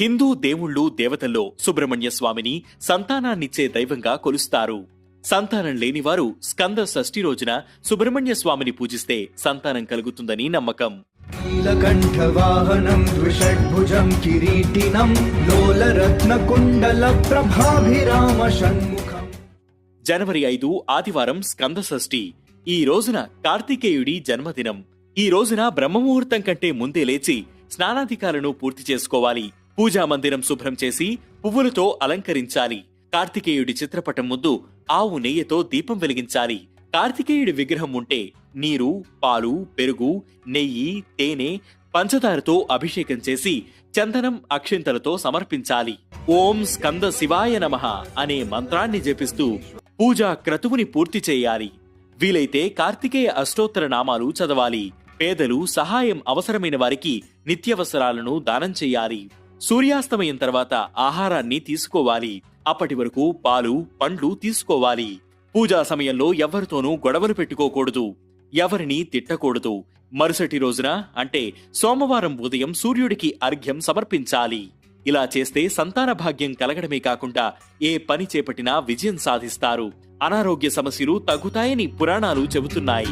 హిందూ దేవుళ్ళు దేవతల్లో సుబ్రహ్మణ్య స్వామిని సంతానాన్నిచ్చే దైవంగా కొలుస్తారు. సంతానం లేనివారు స్కంద షష్ఠి రోజున సుబ్రహ్మణ్య స్వామిని పూజిస్తే సంతానం కలుగుతుందని నమ్మకం. నీలకంఠవాహనం ద్విషడ్భుజం కిరీటినం లోలరత్న కుండల ప్రభాభిరామ షణ్ముఖం. జనవరి ఐదు ఆదివారం స్కంద షష్ఠి. ఈ రోజున కార్తికేయుడి జన్మదినం. ఈ రోజున బ్రహ్మముహూర్తం కంటే ముందే లేచి స్నానాధికాలను పూర్తి చేసుకోవాలి. పూజా మందిరం శుభ్రం చేసి పువ్వులతో అలంకరించాలి. కార్తికేయుడి చిత్రపటం ముందు ఆవు నెయ్యితో దీపం వెలిగించాలి. కార్తికేయుడి విగ్రహం ఉంటే నీరు పాలు పెరుగు నెయ్యి తేనె పంచదారతో అభిషేకం చేసి చందనం అక్షింతలతో సమర్పించాలి. ఓం స్కంద శివాయ నమః అనే మంత్రాన్ని జపిస్తూ పూజా క్రతువుని పూర్తి చేయాలి. వీలైతే కార్తికేయ అష్టోత్తర నామాలు చదవాలి. పేదలు సహాయం అవసరమైన వారికి నిత్యవసరాలను దానం చేయాలి. సూర్యాస్తమయం తర్వాత ఆహారాన్ని తీసుకోవాలి. అప్పటి వరకు పాలు పండ్లు తీసుకోవాలి. పూజా సమయంలో ఎవరితోనూ గొడవలు పెట్టుకోకూడదు. ఎవరిని తిట్టకూడదు. మరుసటి రోజున అంటే సోమవారం ఉదయం సూర్యుడికి అర్ఘ్యం సమర్పించాలి. ఇలా చేస్తే సంతాన భాగ్యం కలగడమే కాకుండా ఏ పని చేపట్టినా విజయం సాధిస్తారు. అనారోగ్య సమస్యలు తగ్గుతాయని పురాణాలు చెబుతున్నాయి.